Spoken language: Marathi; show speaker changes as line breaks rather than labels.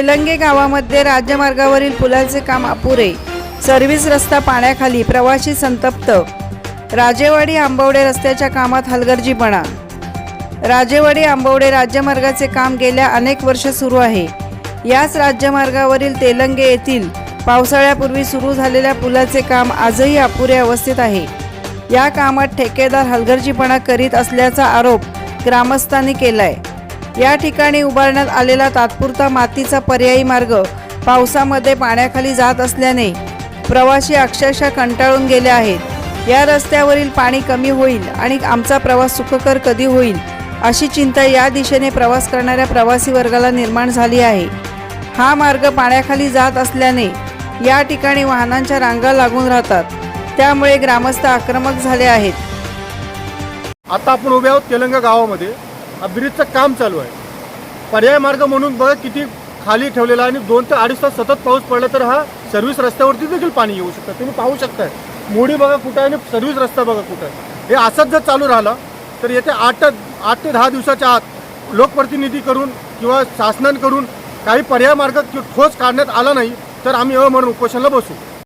तेलंगे गावामध्ये राज्यमार्गावरील पुलाचे काम अपुरे. सर्व्हिस रस्ता पाण्याखाली प्रवासी संतप्त. राजेवाडी आंबवडे रस्त्याच्या कामात हलगर्जीपणा. राजेवाडी आंबवडे राज्यमार्गाचे काम गेल्या अनेक वर्ष सुरू आहे. याच राज्यमार्गावरील तेलंगे येथील पावसाळ्यापूर्वी सुरू झालेल्या पुलाचे काम आजही अपुऱ्या अवस्थेत आहे. या कामात ठेकेदार हलगर्जीपणा करीत असल्याचा आरोप ग्रामस्थांनी केलाय. या ठिकाणी उभारण्यात आलेला तात्पुरता मातीचा पर्यायी मार्ग पावसामध्ये पाण्याखाली जात असल्याने प्रवासी अक्षरशः कंटाळून गेले आहेत. या रस्त्यावरील पाणी कमी होईल आणि आमचा प्रवास सुखकर कधी होईल अशी चिंता या दिशेने प्रवास करणाऱ्या प्रवासी वर्गाला निर्माण झाली आहे. हा मार्ग पाण्याखाली जात असल्याने या ठिकाणी वाहनांच्या रांगा लागून राहतात. त्यामुळे ग्रामस्थ आक्रमक झाले आहेत.
आता आपण उभे आहोत तेलंगा गावामध्ये. ब्रिजचं काम चालू आहे. पर्याय मार्ग म्हणून बघा किती खाली ठेवलेला आहे आणि दोन ते अडीच तास सतत पाऊस पडला तर हा सर्व्हिस रस्त्यावरती देखील पाणी येऊ शकतं. तुम्ही पाहू शकताय. मोडी बघा कुठं आहे आणि सर्व्हिस रस्ता बघा कुठं आहे. हे असंच जर चालू राहिलं तर येत्या आठ आठ ते दहा दिवसाच्या आत लोकप्रतिनिधी करून किंवा शासनांकडून काही पर्याय मार्ग ठोस काढण्यात आला नाही तर आम्ही अ म्हणून उपोषणाला बसू.